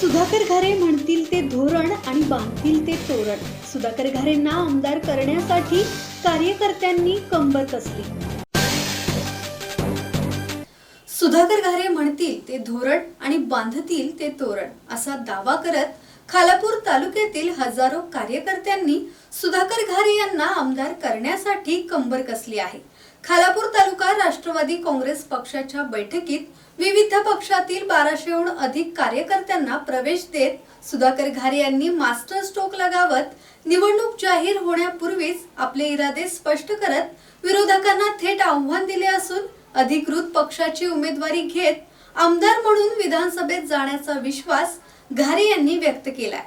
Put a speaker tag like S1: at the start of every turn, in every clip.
S1: सुधाकर घरे म्हणतील ते धोरण आणि बांधतील ते तोरण. सुधाकर घरेंना आमदार करण्यासाठी कार्यकर्त्यांनी कंबर कसली सुधाकर घारे म्हणतील ते धोरण आणि बांधतील ते तोरण असा दावा करत खालापूर तालुक्यातील हजारो कार्यकर्त्यांनी सुधाकर घारे यांना आमदार करण्यासाठी कंबर कसली आहे. खालापूर तालुका राष्ट्रवादी काँग्रेस पक्षाच्या बैठकीत विविध पक्षातील बाराशेहून अधिक कार्यकर्त्यांना प्रवेश देत सुधाकर घारे यांनी मास्टर स्ट्रोक लगावत निवडणूक जाहीर होण्यापूर्वीच आपले इरादे स्पष्ट करत विरोधकांना थेट आव्हान दिले असून अधिकृत पक्षाची उमेदवारी घेत आमदार म्हणून विधानसभेत जाण्याचा विश्वास घारे यांनी व्यक्त केलाय.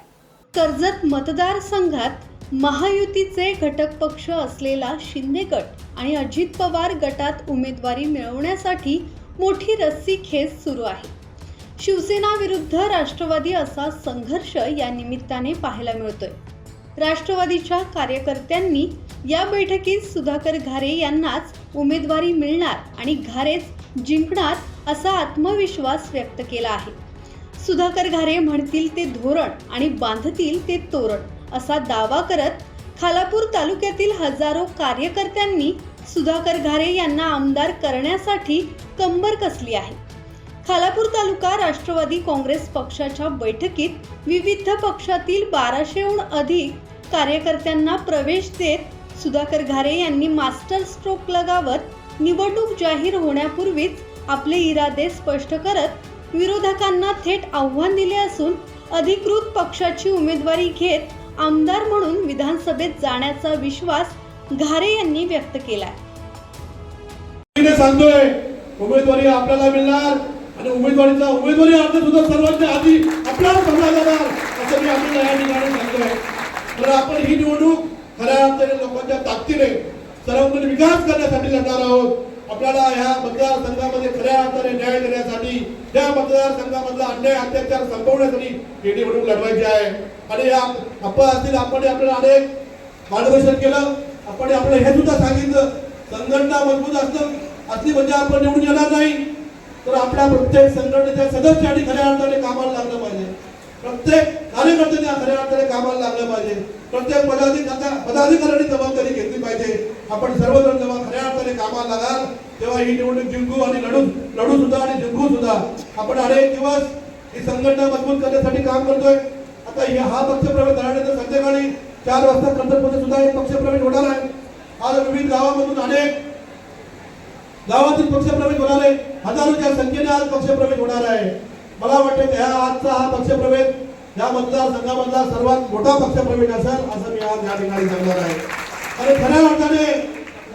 S1: कर्जत मतदारसंघात महायुतीचे घटक पक्ष असलेला शिंदे गट आणि अजित पवार गटात उमेदवारी मिळवण्यासाठी मोठी रस्सी खेच सुरू आहे. शिवसेना विरुद्ध राष्ट्रवादी असा संघर्ष या निमित्ताने पाहायला मिळतोय. राष्ट्रवादीच्या कार्यकर्त्यांनी या बैठकीत सुधाकर घारे यांनाच उमेदवारी मिळणार आणि घारेच जिंकणार असा आत्मविश्वास व्यक्त केला आहे. सुधाकर घारे म्हणतील ते धोरण आणि बांधतील ते तोरण. असा दावा करत खालापूर तालुक्यातील हजारो कार्यकर्त्यांनी सुधाकर घारे यांना आमदार करण्यासाठी कंबर कसली आहे? खालापूर तालुका राष्ट्रवादी काँग्रेस पक्षाच्या बैठकीत विविध पक्षातील बाराशेहून अधिक कार्यकर्त्यांना प्रवेश देत सुधाकर घारे यांनी मास्टर स्ट्रोक लगावत निवडणूक जाहीर होण्यापूर्वीच आपले इरादे स्पष्ट करत विरोधकांना थेट आव्हान दिले असून अधिकृत पक्षाची उमेदवारी घेत आमदार म्हणून विधानसभेत जाण्याचा विश्वास घारे यांनी व्यक्त केलाय.
S2: सांगतोय उमेदवारी आपल्याला मिळणार आणि उमेदवारीचा उमेदवारी अर्ज सुद्धा सर्वांच्या आधी आपल्याला भरला जाणार असं मी आपल्याला या ठिकाणी सांगतोय. तर आपण ही निवडणूक खऱ्या अर्थाने लोकांच्या ताकदीने सर्वांगीण विकास करण्यासाठी लढणार आहोत. आपल्याला ह्या मतदारसंघामध्ये खऱ्या अर्थाने न्याय देण्यासाठी त्या मतदारसंघामधला अन्याय अत्याचार संपवण्यासाठी ही म्हणून लढवायची आहे. आणि या आपण असतील आपण आपल्याला अनेक मार्गदर्शन केलं. आपण आपल्याला हे सुद्धा सांगितलं. संघटना मजबूत असतं असली म्हणजे आपण निवडून येणार नाही. तर आपल्या प्रत्येक संघटनेच्या सदस्यांनी खऱ्या अर्थाने कामाला लागलं पाहिजे. प्रत्येक कार्यकर्त्यांनी खऱ्या अर्थाने कामाला लागलं पाहिजे. प्रत्येक पदाधिकारी पदाधिकाऱ्यांनी जबाबदारी घेतली पाहिजे. आपण सर्वजण जेव्हा खऱ्या अर्थाने कामाला लागाल तेव्हा ही निवडणूक जिंकू आणि लढू लढू सुद्धा आणि जिंकू सुद्धा. आपण अनेक दिवस ही संघटना मजबूत करण्यासाठी काम करतोय. आता हे हा पक्षप्रवेश झाल्यानंतर संध्याकाळी चार वाजता कर्जतमध्ये सुद्धा एक पक्षप्रवेश होणार आहे. आज विविध गावामधून अनेक गावातील पक्षप्रवेश होणार आहे. हजारोच्या संख्येने आज पक्षप्रवेश होणार आहे. मला वाटतं की ह्या आजचा हा पक्षप्रवेश या मतदारसंघामधला सर्वात मोठा पक्षप्रवेश असेल असं मी आज या ठिकाणी सांगणार आहे. आणि खऱ्या अर्थाने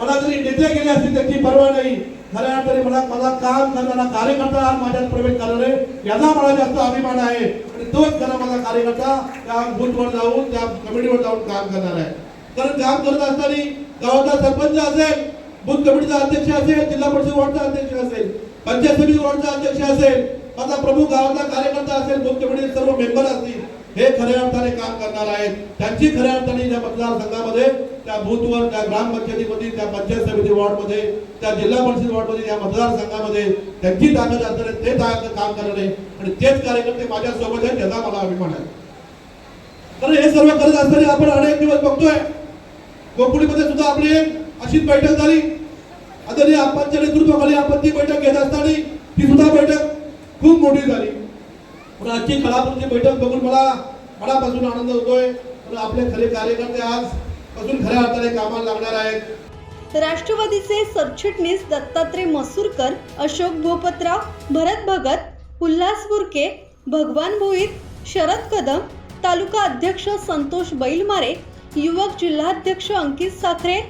S2: मला जरी नेते गेले असतील त्याची पर्वा नाही. खऱ्या अर्थाने मला मला काम करणारा कार्यकर्ता आज माझ्यात प्रवेश करणार आहे. याचा मला जास्त अभिमान आहे. आणि तोच खरा माझा कार्यकर्ता त्या बूथवर जाऊन त्या कमिटीवर जाऊन काम करणार आहे. कारण काम करत असताना गावाचा सरपंच असेल बूथ कमिटीचा अध्यक्ष असेल जिल्हा परिषद वॉर्डचा अध्यक्ष असेल पंचायत समिती वॉर्डचा अध्यक्ष असेल माझा प्रमुख गावाचा कार्यकर्ता असेल मुख्यमंत्री सर्व मेंबर असतील हे खऱ्या अर्थाने काम करणार आहेत. त्यांची खऱ्या अर्थाने या मतदारसंघामध्ये त्या बूथवर त्या ग्रामपंचायतीमध्ये त्या पंचायत समिती वॉर्डमध्ये त्या जिल्हा परिषद वॉर्डमध्ये या मतदारसंघामध्ये त्यांची ताकद असणारे ते ताकद काम करणार आहे. आणि तेच कार्यकर्ते माझ्या सोबत आहेत त्याचा मला अभिमान आहे. तर हे सर्व करत असताना आपण अनेक दिवस बघतोय. कोकणीमध्ये सुद्धा आपली एक अशीच बैठक झाली. आदरणीय आपांच्या नेतृत्वाखाली आपण ती बैठक घेत असताना ती सुद्धा बैठक खूप मोठी झाली. पण आजची खळापूरची बैठक बघून मला मनापासून आनंद होतोय. पण आपले खरे कार्यकर्ते आज पासून खऱ्या अर्थाने कामाला लागणार आहेत.
S1: राष्ट्रवादीचे सरचिटणीस दत्तात्रय मसूरकर अशोक भोपतराव भरत भगत उल्हास बुरके भगवान भोईत शरद कदम तालुका अध्यक्ष संतोष बैलमारे युवक जिल्हाध्यक्ष अंकित साखरे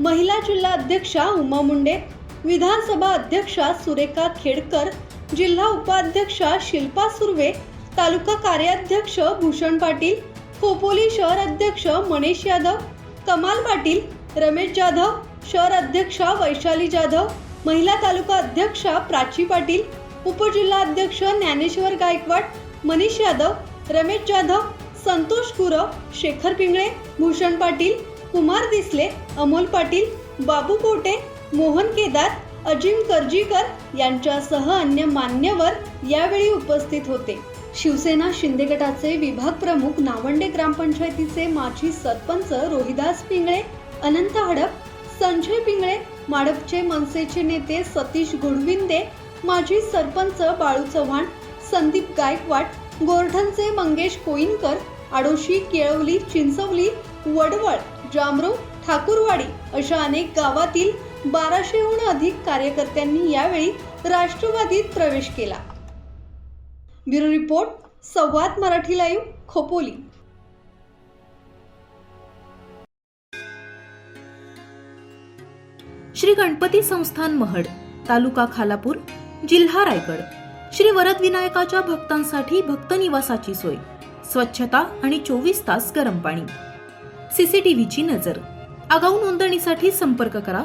S1: महिला जिल्हा अध्यक्षा उमा मुंडे विधानसभा अध्यक्षा सुरेखा खेडकर जिल्हा उपाध्यक्षा शिल्पा सुर्वे तालुका कार्याध्यक्ष भूषण पाटील खोपोली शहर अध्यक्ष मनीष यादव कमाल पाटील रमेश जाधव शहर अध्यक्षा वैशाली जाधव महिला तालुका अध्यक्षा प्राची पाटील उपजिल्हा अध्यक्ष ज्ञानेश्वर गायकवाड मनीष यादव रमेश जाधव संतोष कुरव शेखर पिंगळे भूषण पाटील कुमार दिसले अमोल पाटील बाबू कोटे मोहन केदार अजिम करजीकर यांच्यासह अन्य मान्यवर यावेळी उपस्थित होते. शिवसेना शिंदे गटाचे विभाग प्रमुख नावंडे ग्रामपंचायतीचे माजी सरपंच रोहिदास पिंगळे अनंत हडप संजय पिंगळे माडपचे मनसेचे नेते सतीश गुडविंदे माजी सरपंच बाळू चव्हाण संदीप गायकवाड गोरठणचे मंगेश कोईनकर आडोशी केळवली चिंचवली वडवळ जामरू ठाकूरवाडी अशा अनेक गावातील बाराशेहून अधिक कार्यकर्त्यांनी यावेळी राष्ट्रवादीत प्रवेश केला. ब्युरो रिपोर्ट संवाद मराठी लाईव्ह खोपोली.
S3: श्री गणपती संस्थान महड तालुका खालापूर जिल्हा रायगड. श्री वरद विनायकाच्या भक्तांसाठी भक्त निवासाची सोय स्वच्छता आणि चोवीस तास गरम पाणी. सीसीटीव्हीची नजर. आगाऊ नोंदणीसाठी संपर्क करा